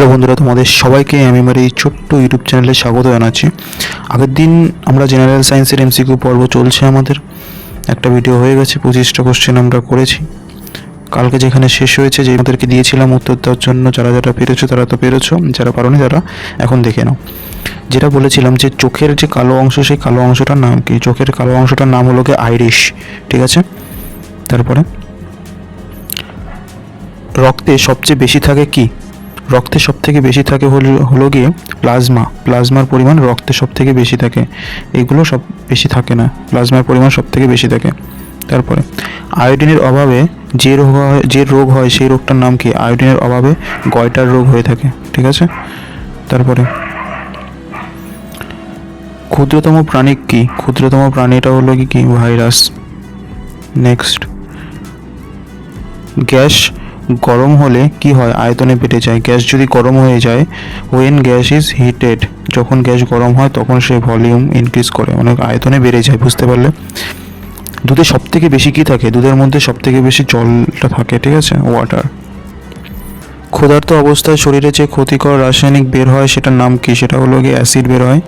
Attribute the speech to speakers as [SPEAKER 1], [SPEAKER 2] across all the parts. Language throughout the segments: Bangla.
[SPEAKER 1] হ্যালো বন্ধুরা, তোমাদের সবাইকে আমি আমার এই ছোট্ট ইউটিউব চ্যানেলে স্বাগত জানাচ্ছি। আগের দিন আমরা জেনারেল সায়েন্সের এমসিকিউ পর্ব চলছে আমাদের। একটা ভিডিও হয়ে গেছে, পঁচিশটা কোশ্চেন আমরা করেছি। কালকে যেখানে শেষ হয়েছে, যে আমাদেরকে দিয়েছিলাম উত্তর দেওয়ার জন্য, যারা যারা পেরেছ, তারা তো পেরেছ, যারা পারোনি, তারা এখন দেখে নাও। যেটা বলেছিলাম যে চোখের যে কালো অংশ, সেই কালো অংশটার নাম কি? চোখের কালো অংশটার নাম হলো গিয়ে আইরিশ ঠিক আছে? তারপরে, রক্তে সবচেয়ে বেশি থাকে কি? রক্তে সব থেকে বেশি থাকে হলো হলো গিয়ে প্লাজমা। প্লাজমার পরিমাণ রক্তে সব থেকে বেশি থাকে। এগুলো সব বেশি থাকে না। প্লাজমার পরিমাণ সব থেকে বেশি থাকে। তারপরে, আয়োডিনের অভাবে যে রোগ হয়, যে রোগ হয় সেই রোগটার নাম কি? আয়োডিনের অভাবে গয়টার রোগ হয়ে থাকে। ঠিক আছে? তারপরে, ক্ষুদ্রতম প্রাণী কি? ক্ষুদ্রতম প্রাণীটা হলো কি কি? ভাইরাস। নেক্সট, গ্যাস গরম হলে কি হয়? আয়তনে বেড়ে যায়। গ্যাস যদি গরম হয়ে যায় ওয়েন গ্যাস ইজ হিটেড যখন গ্যাস গরম হয়, তখন সে ভলিউম ইনক্রিজ করে। অনেক আয়তনে বেড়ে যায়, বুঝতে পারলে? দুধে সব থেকে বেশি কি থাকে? দুধের মধ্যে সব থেকে বেশি জলটা থাকে, ঠিক আছে? ওয়াটার ক্ষুধার্ত অবস্থায় শরীরে যে ক্ষতিকর রাসায়নিক বের হয়, সেটার নাম কি? সেটা হলো গিয়ে অ্যাসিড বের হয়।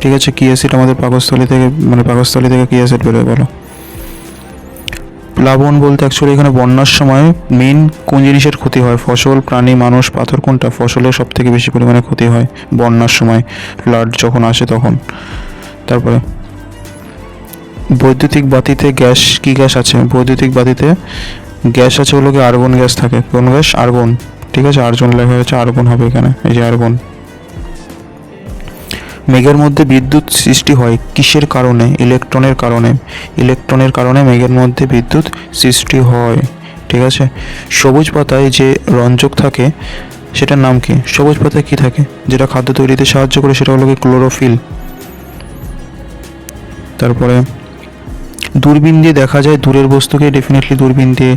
[SPEAKER 1] ঠিক আছে? কি অ্যাসিড আমাদের পাকস্থলী থেকে মানে পাকস্থলী থেকে কি অ্যাসিড বেরোয় বলো? প্লাবন বলতে অ্যাকচুয়ালি এখানে বন্যার সময় মেন কোন জিনিসের ক্ষতি হয়? ফসল, প্রাণী, মানুষ, পাথর কোনটা? ফসলের সব থেকে বেশি পরিমাণে ক্ষতি হয় বন্যার সময়। ফ্লাড যখন আসে তখন। তারপরে বৈদ্যুতিক বাতিতে গ্যাস, কি গ্যাস আছে? বৈদ্যুতিক বাতিতে গ্যাস আছে হলো কি আর্গন গ্যাস থাকে। কোন গ্যাস? আর্গন। ঠিক আছে? আর্জন লেখা হয়েছে আর্গন হবে এখানে। এই যে আর্গন। মেঘের মধ্যে বিদ্যুৎ সৃষ্টি হয় কিসের কারণে? ইলেকট্রনের কারণে। ইলেকট্রনের কারণে মেঘের মধ্যে বিদ্যুৎ সৃষ্টি হয়। ঠিক আছে? সবুজ পাতায় যে রঞ্জক থাকে, সেটার নাম কি? সবুজ পাতায় কি থাকে? যেটা খাদ্য তৈরিতে সাহায্য করে, সেটা হলো ক্লোরোফিল। তারপরে, দূরবীন দিয়ে দেখা যায়, দূরের বস্তুকে ডেফিনেটলি দূরবীন দিয়ে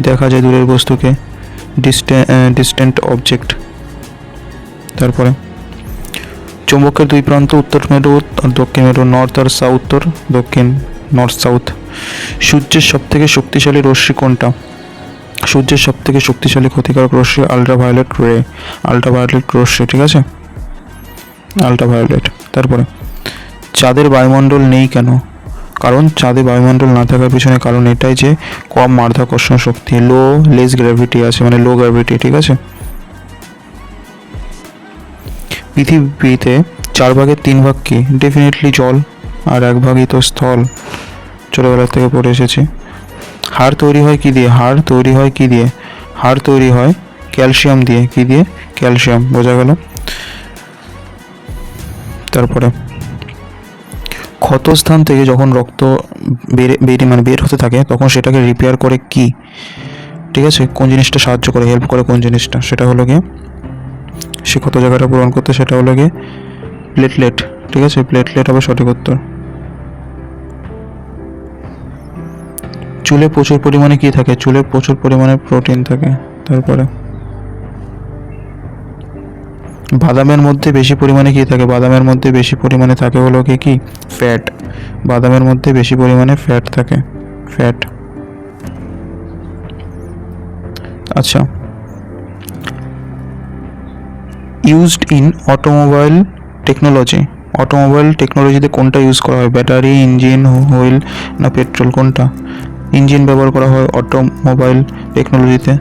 [SPEAKER 1] দেখা যায়, দূরের বস্তুকে ডিস্টেন্ট অবজেক্ট তারপরে চুম্বকের দুই প্রান্ত, উত্তর মেরু, আর দক্ষিণ মেরু নর্থ আর সাউথ দক্ষিণ নর্থ সাউথ সূর্যের সব থেকে শক্তিশালী রশ্মি কোনটা? সূর্যের সব থেকে শক্তিশালী ক্ষতিকারক রশ্মি আল্ট্রাভায়োলেট রে আল্ট্রাভায়োলেট রশ্মি, ঠিক আছে? আল্ট্রাভায়োলেট তারপরে, চাঁদের বায়ুমণ্ডল নেই কেন? কারণ চাঁদে বায়ুমণ্ডল না থাকার পিছনে কারণ এটাই যে কম মাধ্যাকর্ষণ শক্তি লো লেস গ্র্যাভিটি আছে মানে লো গ্র্যাভিটি ঠিক আছে? পৃথিবীতে চার ভাগের তিন ভাগ কি? ডেফিনেটলি জল, আর এক ভাগই তো স্থল। ছোটোবেলার থেকে পড়ে এসেছি। হাড় তৈরি হয় কি দিয়ে? হাড় তৈরি হয় কি দিয়ে? হাড় তৈরি হয় ক্যালসিয়াম দিয়ে। কি দিয়ে? ক্যালসিয়াম, বোঝা গেল? তারপরে, ক্ষতস্থান থেকে যখন রক্ত বেড়ে বেরিয়ে মানে বের হতে থাকে, তখন সেটাকে রিপেয়ার করে কি? ঠিক আছে? কোন জিনিসটা সাহায্য করে? হেল্প করে কোন জিনিসটা? সেটা হলো গিয়ে সে কত জায়গাটা পূরণ করতে সেটা হলো গিয়ে প্লেটলেট ঠিক আছে? প্লেটলেট হবে সঠিক উত্তর। চুলে প্রচুর পরিমাণে কি থাকে? চুলে প্রচুর পরিমাণে প্রোটিন থাকে। তারপরে? বাদামের মধ্যে বেশি পরিমাণে কি থাকে? বাদামের মধ্যে বেশি পরিমাণে থাকে হলো কি কি? ফ্যাট বাদামের মধ্যে বেশি পরিমাণে ফ্যাট থাকে। ফ্যাট আচ্ছা। Used in automobile technology automobile টেকনোলজিতে কোনটা ইউজ করা হয়? ব্যাটারি ইঞ্জিন হুইল না পেট্রোল কোনটা? ইঞ্জিন ব্যবহার করা হয় অটোমোবাইল টেকনোলজিতে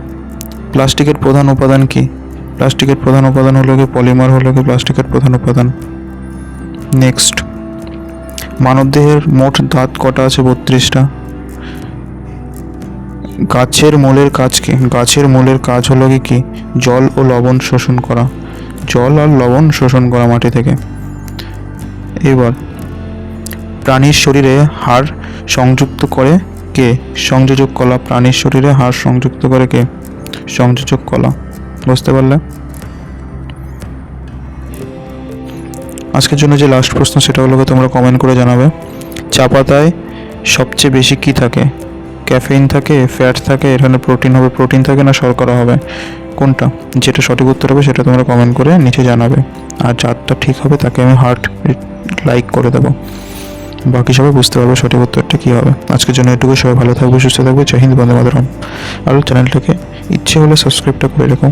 [SPEAKER 1] প্লাস্টিকের প্রধান উপাদান কি? প্লাস্টিকের প্রধান উপাদান হলো কি? পলিমার হলো কি? প্লাস্টিকের প্রধান উপাদান। নেক্সট মানবদেহের মোট দাঁত কটা আছে? বত্রিশটা। গাছের মূলের কাজ কি? গাছের মূলের কাজ হলো কি? কি? জল ও লবণ শোষণ করা। জল আর লবণ শোষণ করা মাটি থেকে। এবার প্রাণীর শরীরে হাড় সংযুক্ত করে কে? সংযোজক কলা। প্রাণীর শরীরে হাড় সংযুক্ত করে কে? সংযোজক কলা। বুঝতে পারলে? আজকের জন্য যে লাস্ট প্রশ্ন সেটা হলো গিয়ে তোমরা কমেন্ট করে জানাবে। চা পাতায় সবচেয়ে বেশি কি থাকে? ক্যাফেইন থাকে ফ্যাট থাকে, এখানে প্রোটিন হবে প্রোটিন থাকে না শর্করা হবে? কোনটা? যেটা সঠিক উত্তর হবে সেটা তোমরা কমেন্ট করে নিচে জানাবে। আর যারটা ঠিক হবে তাকে আমি হার্ট লাইক করে দেবো। বাকি সবাই বুঝতে পারবে সঠিক উত্তরটা কী হবে। আজকের জন্য এটুকু সবাই ভালো থাকবে, সুস্থ থাকবে। জয় হিন্দ বন্ধু মাতরম। আর চ্যানেলটাকে ইচ্ছে হলে সাবস্ক্রাইবটা করে রেখো।